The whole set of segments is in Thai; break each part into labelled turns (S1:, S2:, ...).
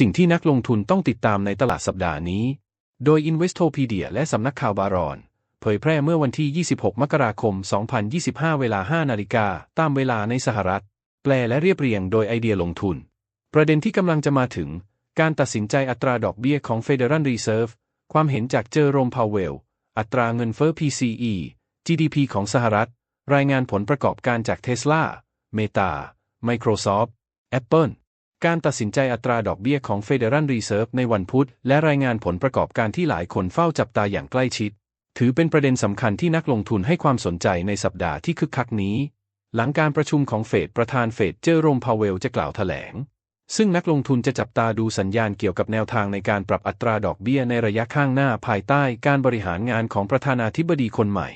S1: สิ่งที่นักลงทุนต้องติดตามในตลาดสัปดาห์นี้ โดย Investopedia และสำนักข่าวบารอน เผยแพร่เมื่อวันที่ 26 มกราคม 2025 เวลา 5 นาฬิกา ตามเวลาในสหรัฐ แปลและเรียบเรียงโดยไอเดียลงทุน ประเด็นที่กำลังจะมาถึง การตัดสินใจอัตราดอกเบี้ยของ Federal Reserve ความเห็นจากเจอโรมพาวเวล อัตราเงินเฟ้อ PCE GDP ของสหรัฐ รายงานผลประกอบการจากเทสลา Meta Microsoft Apple การตัดสินใจอัตราดอกเบี้ยของ Federal Reserve ในวันพุธ และรายงานผลประกอบการที่หลายคนเฝ้าจับตาอย่างใกล้ชิด ถือเป็นประเด็นสำคัญที่นักลงทุนให้ความสนใจในสัปดาห์ที่คึกคักนี้ หลังการประชุมของเฟดประธานเฟดเจอโรมพาวเวลจะกล่าวแถลง ซึ่งนักลงทุนจะจับตาดูสัญญาณเกี่ยวกับแนวทางในการปรับอัตราดอกเบี้ยในระยะข้างหน้าภายใต้การบริหารงานของประธานาธิบดีคนใหม่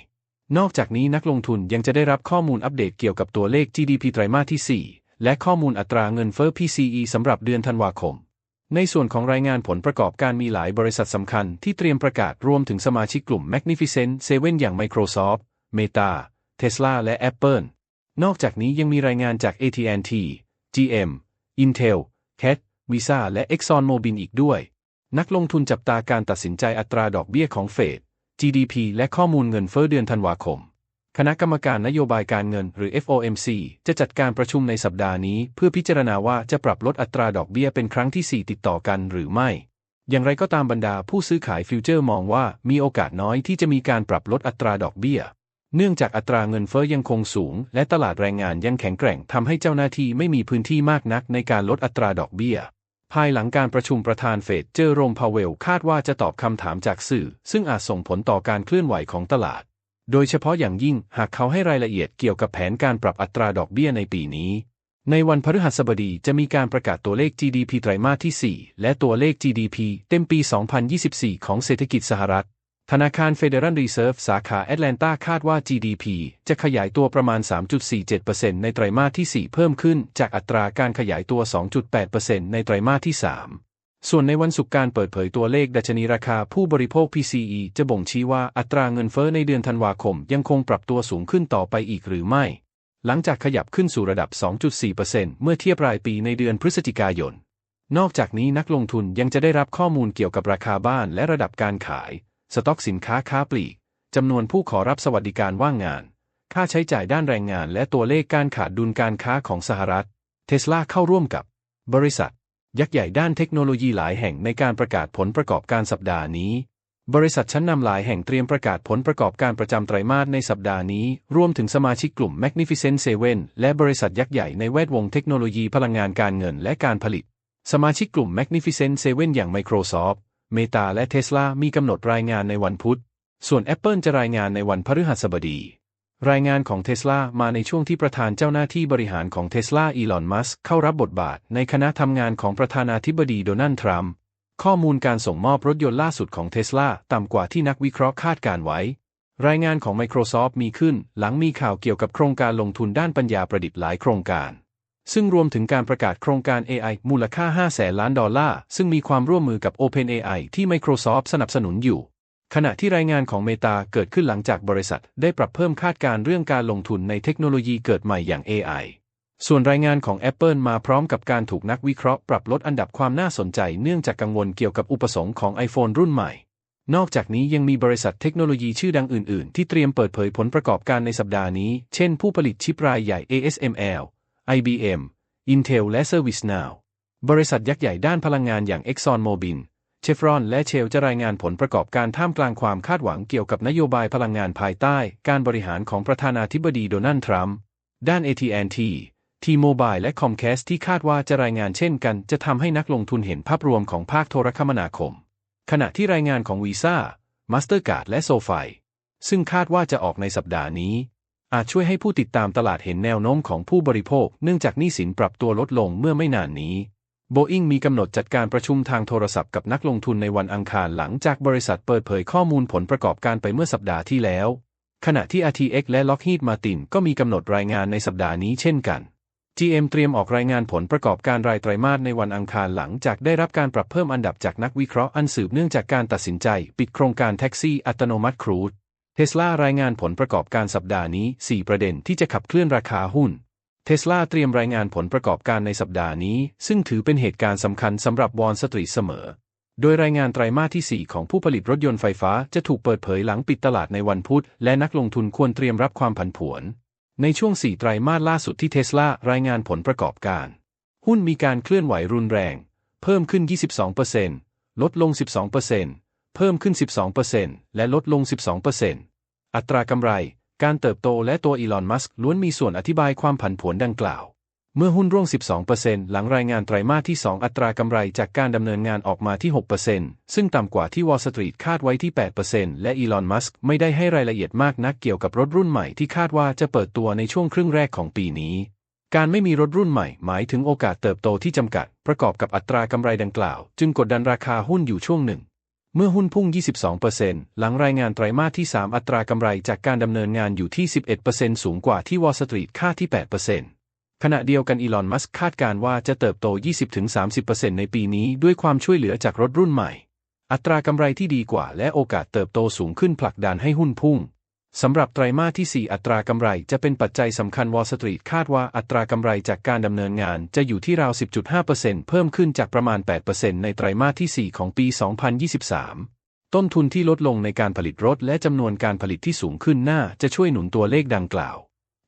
S1: นอกจากนี้นักลงทุนยังจะได้รับข้อมูลอัปเดตเกี่ยวกับตัวเลข GDP ไตรมาสที่ 4 และข้อมูลอัตราเงินเฟ้อ PCE สำหรับเดือนธันวาคม ในส่วนของรายงานผลประกอบการมีหลายบริษัทสำคัญที่เตรียมประกาศรวมถึงสมาชิกกลุ่ม Magnificent Seven อย่าง Microsoft Meta Tesla และ Apple นอกจากนี้ยังมีรายงานจาก AT&T GM Intel Cat Visa และ ExxonMobil อีกด้วย นักลงทุนจับตาการตัดสินใจอัตราดอกเบี้ยของเฟด GDP และข้อมูลเงินเฟ้อเดือนธันวาคม คณะกรรมการนโยบายการเงินหรือ FOMC จะจัดการประชุมในสัปดาห์นี้ เพื่อพิจารณาว่าจะปรับลดอัตราดอกเบี้ยเป็นครั้งที่ 4 ติดต่อกันหรือไม่ อย่างไรก็ตามบรรดาผู้ซื้อขายฟิวเจอร์มองว่ามีโอกาสน้อยที่จะมีการปรับลดอัตราดอกเบี้ย เนื่องจากอัตราเงินเฟ้อยังคงสูง และตลาดแรงงานยังแข็งแกร่งทำให้เจ้าหน้าที่ไม่มีพื้นที่มากนักในการลดอัตราดอกเบี้ยภายหลังการประชุมประธานเฟดเจอโรมพาเวลคาดว่าจะตอบคำถามจากสื่อ ซึ่งอาจส่งผลต่อการเคลื่อนไหวของตลาด โดยเฉพาะอย่างยิ่งหากเขาให้รายละเอียดเกี่ยวกับแผนการปรับอัตราดอกเบี้ยในปีนี้ ในวันพฤหัสบดีจะมีการประกาศตัวเลข GDP ไตรมาสที่ 4 และตัวเลข GDP เต็มปี 2024 ของเศรษฐกิจสหรัฐ ธนาคาร Federal Reserve สาขาแอตแลนตาคาดว่า GDP จะขยายตัวประมาณ 3.47%ในไตรมาสที่ 4 เพิ่มขึ้นจากอัตราการขยายตัว 2.8%ในไตรมาสที่ 3 ส่วนในวันศุกร์การเปิดเผยตัวเลขดัชนีราคาผู้บริโภค PCE จะบ่งชี้ว่าอัตราเงินเฟ้อในเดือนธันวาคมยังคงปรับตัวสูงขึ้นต่อไปอีกหรือไม่ หลังจากขยับขึ้นสู่ระดับ 2.4%เมื่อเทียบรายปีในเดือนพฤศจิกายน นอกจากนี้นักลงทุนยังจะได้รับข้อมูลเกี่ยวกับราคาบ้านและระดับการขาย สต็อกสินค้าค้าปลีกจำนวนผู้ขอรับสวัสดิการว่างงาน ค่าใช้จ่ายด้านแรงงาน และตัวเลขการขาดดุลการค้าของสหรัฐ เทสลาเข้าร่วมกับบริษัท ยักษ์ใหญ่ด้านเทคโนโลยีหลายแห่งในการประกาศผลประกอบการสัปดาห์นี้ บริษัทชั้นนำหลายแห่งเตรียมประกาศผลประกอบการประจำไตรมาสในสัปดาห์นี้ รวมถึงสมาชิกกลุ่ม Magnificent Seven และบริษัทยักษ์ใหญ่ในแวดวงเทคโนโลยีพลังงานการเงินและการผลิต สมาชิกกลุ่ม Magnificent Seven อย่าง Microsoft Meta และ Tesla มีกำหนดรายงานในวันพุธ ส่วน Apple จะรายงานในวันพฤหัสบดี รายงานของเทสลามาในช่วงที่ประธานเจ้าหน้าที่บริหารของเทสลาอีลอน มัสเข้ารับบทบาทในคณะทำงานของประธานาธิบดีโดนัลด์ ทรัมป์ ข้อมูลการส่งมอบรถยนต์ล่าสุดของเทสลาต่ำกว่าที่นักวิเคราะห์คาดการไว้ รายงานของ Microsoft มีขึ้นหลังมีข่าวเกี่ยวกับโครงการลงทุนด้านปัญญาประดิษฐ์หลายโครงการ ซึ่งรวมถึงการประกาศโครงการ AI มูลค่า5แสนล้านดอลลาร์ ซึ่งมีความร่วมมือกับ OpenAI ที่ Microsoft สนับสนุนอยู่ ขณะที่รายงานของเมตาเกิดขึ้นหลังจากบริษัทได้ปรับเพิ่มคาดการเรื่องการลงทุนในเทคโนโลยีเกิดใหม่อย่าง AI ส่วนรายงานของ Apple มาพร้อมกับการถูกนักวิเคราะห์ปรับลดอันดับความน่าสนใจเนื่องจากกังวลเกี่ยวกับอุปสงค์ของ iPhone รุ่นใหม่ นอกจากนี้ยังมีบริษัทเทคโนโลยีชื่อดังอื่น ๆ ที่เตรียมเปิดเผยผลประกอบการในสัปดาห์นี้ เช่นผู้ผลิตชิปรายใหญ่ ASML IBM Intel และ ServiceNow บริษัทยักษ์ใหญ่ด้านพลังงานอย่าง ExxonMobil เชฟรอนและเชลจะรายงานผลประกอบการท่ามกลางความคาดหวังเกี่ยวกับนโยบายพลังงานภายใต้ การบริหารของประธานาธิบดีโดนัลด์ทรัมป์ด้าน AT&T T-Mobile และ Comcast ที่คาดว่าจะรายงานเช่นกันจะทำให้นักลงทุนเห็นภาพรวมของภาคโทรคมนาคม ขณะที่รายงานของ Visa Mastercard และ SoFi ซึ่งคาดว่าจะออกในสัปดาห์นี้ อาจช่วยให้ผู้ติดตามตลาดเห็นแนวโน้มของผู้บริโภค เนื่องจากหนี้สินปรับตัวลดลงเมื่อไม่นานนี้ โบอิงมีกำหนดจัดการประชุมทางโทรศัพท์กับนักลงทุนในวันอังคารหลังจากบริษัทเปิดเผยข้อมูลผลประกอบการไปเมื่อสัปดาห์ที่แล้ว ขณะที่ RTX และ Lockheed Martin ก็มีกำหนดรายงานในสัปดาห์นี้เช่นกัน GM เตรียมออกรายงานผลประกอบการรายไตรมาสในวันอังคารหลังจากได้รับการปรับเพิ่มอันดับจากนักวิเคราะห์อันสืบเนื่องจากการตัดสินใจ ปิดโครงการแท็กซี่อัตโนมัติครูดเทสลารายงานผลประกอบการสัปดาห์นี้ 4 ประเด็นที่จะขับเคลื่อนราคาหุ้น เทสลาเตรียมรายงานผลประกอบการในสัปดาห์นี้ ซึ่งถือเป็นเหตุการณ์สำคัญสำหรับวอลสตรีทเสมอ โดยรายงานไตรมาสที่ 4 ของผู้ผลิตรถยนต์ไฟฟ้าจะถูกเปิดเผยหลังปิดตลาดในวันพุธ และนักลงทุนควรเตรียมรับความผันผวน ในช่วง 4 ไตรมาสล่าสุดที่เทสลารายงานผลประกอบการ หุ้นมีการเคลื่อนไหวรุนแรง เพิ่มขึ้น 22%ลดลง 12%เพิ่มขึ้น 12%และลดลง 12%อัตรากำไร การเติบโตและตัวอีลอนมัสก์ล้วนมีส่วนอธิบายความผันผวนดังกล่าว เมื่อหุ้นร่วง 12%หลังรายงานไตรมาสที่ 2 อัตรากำไรจากการดำเนินงานออกมาที่ 6%ซึ่งต่ำกว่าที่วอลสตรีทคาดไว้ที่ 8%และอีลอนมัสก์ไม่ได้ให้รายละเอียดมากนักเกี่ยวกับรถรุ่นใหม่ที่คาดว่าจะเปิดตัวในช่วงครึ่งแรกของปีนี้ การไม่มีรถรุ่นใหม่ หมายถึงโอกาสเติบโตที่จำกัด ประกอบกับอัตรากำไรดังกล่าว จึงกดดันราคาหุ้นอยู่ช่วงหนึ่ง เมื่อหุ้นพุ่ง 22%หลังรายงานไตรมาสที่ 3 อัตรากำไรจากการดำเนินงานอยู่ที่ 11%สูงกว่าที่วอลสตรีทคาดที่ 8%ขณะเดียวกันอีลอนมัสคาดการว่าจะเติบโต 20-30%ในปีนี้ด้วยความช่วยเหลือจากรถรุ่นใหม่ อัตรากำไรที่ดีกว่าและโอกาสเติบโตสูงขึ้นผลักดันให้หุ้นพุ่ง สำหรับไตรมาสที่ 4 อัตรากำไรจะเป็นปัจจัยสำคัญวอลสตรีทคาดว่าอัตรากำไรจากการดำเนินงานจะอยู่ที่ราว 10.5%เพิ่มขึ้นจากประมาณ 8%ในไตรมาสที่ 4 ของปี 2023 ต้นทุนที่ลดลงในการผลิตรถและจำนวนการผลิตที่สูงขึ้นน่าจะช่วยหนุนตัวเลขดังกล่าว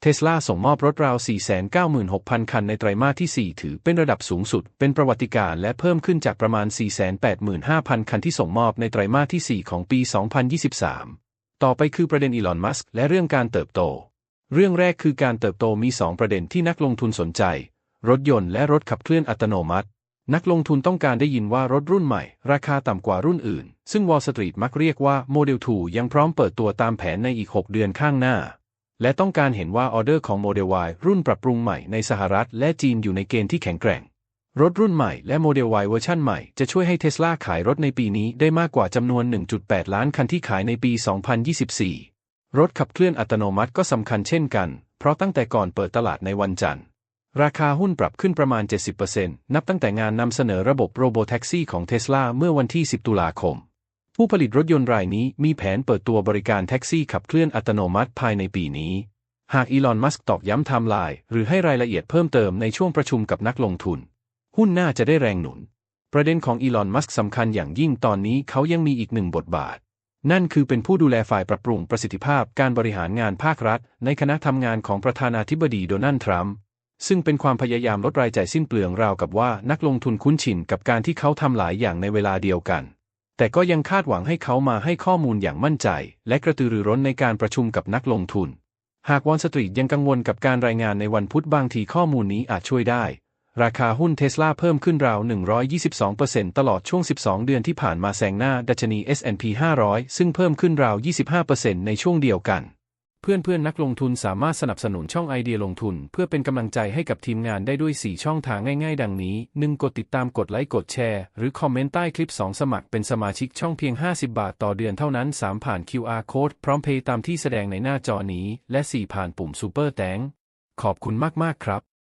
S1: เทสลาส่งมอบรถราว 496,000 คันในไตรมาสที่ 4 ถือเป็นระดับสูงสุด เป็นประวัติการณ์และเพิ่มขึ้นจากประมาณ 485,000 คันที่ส่งมอบในไตรมาสที่ 4 ของปี 2023 ต่อไปคือประเด็นอีลอน มัสก์และเรื่องการเติบโต เรื่องแรกคือการเติบโตมี 2 ประเด็นที่นักลงทุนสนใจ รถยนต์และรถขับเคลื่อนอัตโนมัติ นักลงทุนต้องการได้ยินว่ารถรุ่นใหม่ ราคาต่ำกว่ารุ่นอื่น ซึ่งวอลสตรีทมักเรียกว่าโมเดล2ยังพร้อมเปิดตัวตามแผนในอีก 6 เดือนข้างหน้า และต้องการเห็นว่าออเดอร์ของโมเดล Y รุ่นปรับปรุงใหม่ในสหรัฐและจีนอยู่ในเกณฑ์ที่แข็งแกร่ง รถรุ่นใหม่และโมเดล Y เวอร์ชันใหม่จะช่วยให้เทสลาขายรถในปีนี้ได้มากกว่าจำนวน 1.8 ล้านคันที่ขายในปี 2024 รถขับเคลื่อนอัตโนมัติก็สำคัญเช่นกัน เพราะตั้งแต่ก่อนเปิดตลาดในวันจันทร์ ราคาหุ้นปรับขึ้นประมาณ 70%นับตั้งแต่งานนำเสนอระบบโรโบแท็กซี่ของเทสลาเมื่อวันที่ 10 ตุลาคม ผู้ผลิตรถยนต์รายนี้มีแผนเปิดตัวบริการแท็กซี่ขับเคลื่อนอัตโนมัติภายในปีนี้ หากอีลอน มัสก์ตอกย้ำไทม์ไลน์หรือให้รายละเอียดเพิ่มเติมในช่วงประชุมกับนักลงทุน หุ้นน่าจะได้แรงหนุน ประเด็นของอีลอนมัสก์สำคัญอย่างยิ่งตอนนี้เขายังมีอีกหนึ่งบทบาท นั่นคือเป็นผู้ดูแลฝ่ายปรับปรุงประสิทธิภาพการบริหารงานภาครัฐ ในคณะทำงานของประธานาธิบดีโดนัลด์ทรัมป์ซึ่งเป็นความพยายามลดรายจ่ายสิ้นเปลืองราวกับว่านักลงทุนคุ้นชินกับการที่เขาทำหลายอย่างในเวลาเดียวกัน แต่ก็ยังคาดหวังให้เขามาให้ข้อมูลอย่างมั่นใจ และกระตือรือร้นในการประชุมกับนักลงทุน หากวอลสตรีทยังกังวลกับการรายงานในวันพุธบางทีข้อมูลนี้อาจช่วยได้ ราคาหุ้นเทสลาเพิ่มขึ้นราว 122%ตลอดช่วง 12 เดือนที่ผ่านมาแซงหน้าดัชนี S&P 500 ซึ่งเพิ่มขึ้นราว 25%ในช่วงเดียวกัน เพื่อนเพื่อนนักลงทุนสามารถสนับสนุนช่องไอเดียลงทุน เพื่อเป็นกำลังใจให้กับทีมงานได้ด้วย 4 ช่องทางง่ายๆ ดังนี้ 1. กดติดตามกดไลค์กดแชร์ หรือคอมเมนต์ใต้คลิป 2 สมัครเป็นสมาชิกช่องเพียง 50 บาทต่อเดือนเท่านั้น 3 ผ่าน QR Code พร้อมเพย์ตามที่แสดงในหน้าจอนี้ และ 4 ผ่านปุ่ม Super แตงขอบคุณมากๆครับ